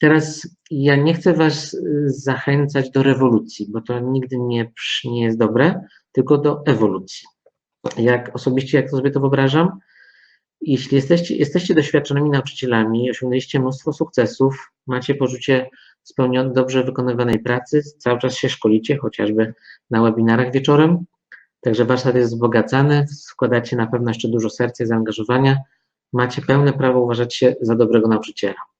teraz ja nie chcę Was zachęcać do rewolucji, bo to nigdy nie, nie jest dobre, tylko do ewolucji. Jak osobiście, jak to sobie to wyobrażam, jeśli jesteście, jesteście doświadczonymi nauczycielami, osiągnęliście mnóstwo sukcesów, macie poczucie spełnionej, dobrze wykonywanej pracy, cały czas się szkolicie, chociażby na webinarach wieczorem, także warsztat jest wzbogacany, wkładacie na pewno jeszcze dużo serca i zaangażowania, macie pełne prawo uważać się za dobrego nauczyciela.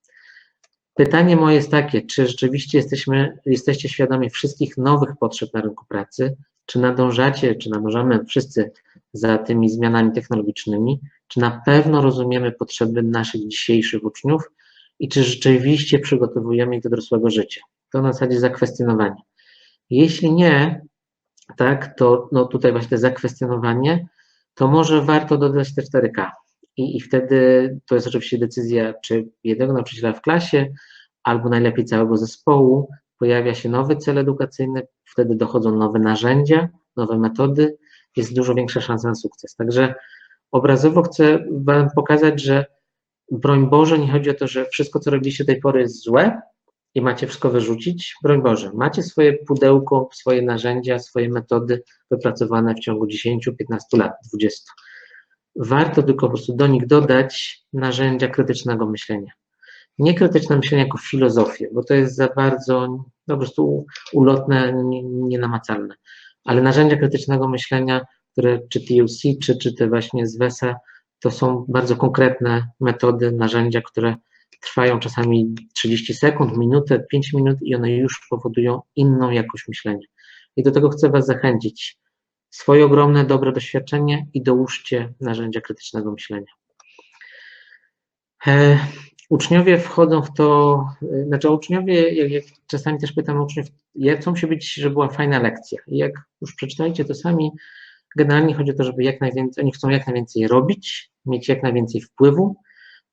Pytanie moje jest takie, czy rzeczywiście jesteśmy, jesteście świadomi wszystkich nowych potrzeb na rynku pracy, czy nadążacie, czy nadążamy wszyscy za tymi zmianami technologicznymi, czy na pewno rozumiemy potrzeby naszych dzisiejszych uczniów i czy rzeczywiście przygotowujemy ich do dorosłego życia. To na zasadzie zakwestionowanie. Jeśli nie, tak, to no tutaj właśnie zakwestionowanie, to może warto dodać te 4K. I, I wtedy to jest oczywiście decyzja, czy jednego nauczyciela w klasie, albo najlepiej całego zespołu. Pojawia się nowy cel edukacyjny, wtedy dochodzą nowe narzędzia, nowe metody, jest dużo większa szansa na sukces. Także obrazowo chcę Wam pokazać, że broń Boże, nie chodzi o to, że wszystko, co robiliście do tej pory jest złe i macie wszystko wyrzucić. Broń Boże, macie swoje pudełko, swoje narzędzia, swoje metody wypracowane w ciągu 10, 15 lat, 20. Warto tylko po prostu do nich dodać narzędzia krytycznego myślenia. Nie krytyczne myślenie jako filozofię, bo to jest za bardzo no, po prostu ulotne, nienamacalne ale narzędzia krytycznego myślenia, które czy TUC, czy, czy te właśnie z WESA, to są bardzo konkretne metody, narzędzia, które trwają czasami 30 sekund, minutę, 5 minut i one już powodują inną jakość myślenia. I do tego chcę Was zachęcić. Swoje ogromne, dobre doświadczenie i dołóżcie narzędzia krytycznego myślenia. E, uczniowie wchodzą w to, y, znaczy uczniowie, jak, jak czasami też pytam uczniów, jak chcą się być, żeby była fajna lekcja. I jak już przeczytajcie to sami, generalnie chodzi o to, żeby jak najwięcej, oni chcą jak najwięcej robić, mieć jak najwięcej wpływu,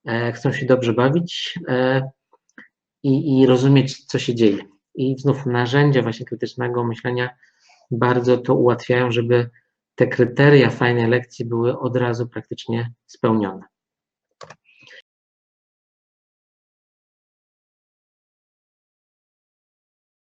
e, chcą się dobrze bawić e, i, i rozumieć, co się dzieje. I znów narzędzia właśnie krytycznego myślenia bardzo to ułatwiają, żeby te kryteria fajnej lekcji były od razu praktycznie spełnione.